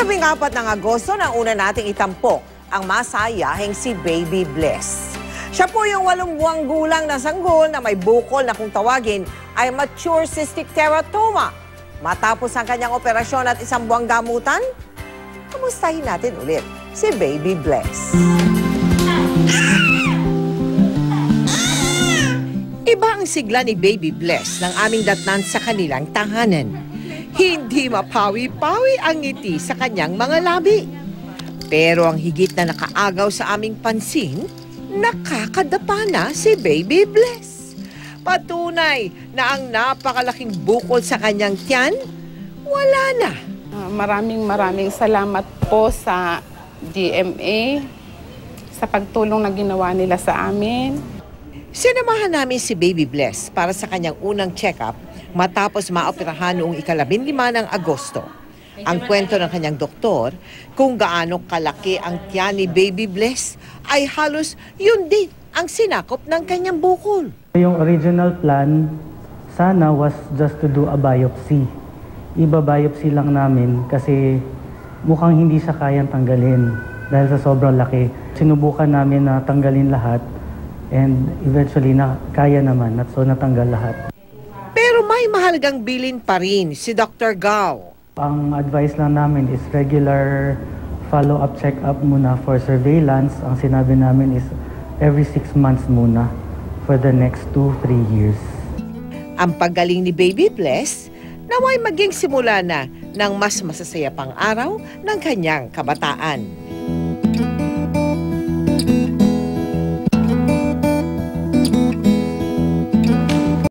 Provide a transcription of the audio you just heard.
Tuwing apat ng Agosto na una nating itampok ang masayahing si Baby Bless. Siya po yung walong buwang gulang na sanggol na may bukol na kung tawagin ay mature cystic teratoma. Matapos ang kanyang operasyon at isang buwang gamutan, kamustahin natin ulit si Baby Bless. Iba ang sigla ni Baby Bless ng aming datnan sa kanilang tahanan. Hindi mapawi-pawi ang ngiti sa kanyang mga labi. Pero ang higit na nakaagaw sa aming pansin, nakakadapa na si Baby Bless. Patunay na ang napakalaking bukol sa kanyang tiyan, wala na. Ah, Maraming maraming salamat po sa DMA sa pagtulong na ginawa nila sa amin. Sinamahan namin si Baby Bless para sa kanyang unang check-up matapos maoperahan noong ikalabing lima ng Agosto. Ang kwento ng kanyang doktor kung gaano kalaki ang tiyan ni Baby Bless ay halos yun din ang sinakop ng kanyang bukol. Yung original plan, sana was just to do a biopsy. Iba-biopsy lang namin kasi mukhang hindi siya kayang tanggalin dahil sa sobrang laki. Sinubukan namin na tanggalin lahat and eventually na kaya naman at so natanggal lahat. Pero may mahalagang bilin pa rin si Dr. Gao. Ang advice lang namin is regular follow-up check-up muna for surveillance. Ang sinabi namin is every six months muna for the next two, three years. Ang paggaling ni Baby Bless naway maging simula na ng mas masasaya pang araw ng kanyang kabataan.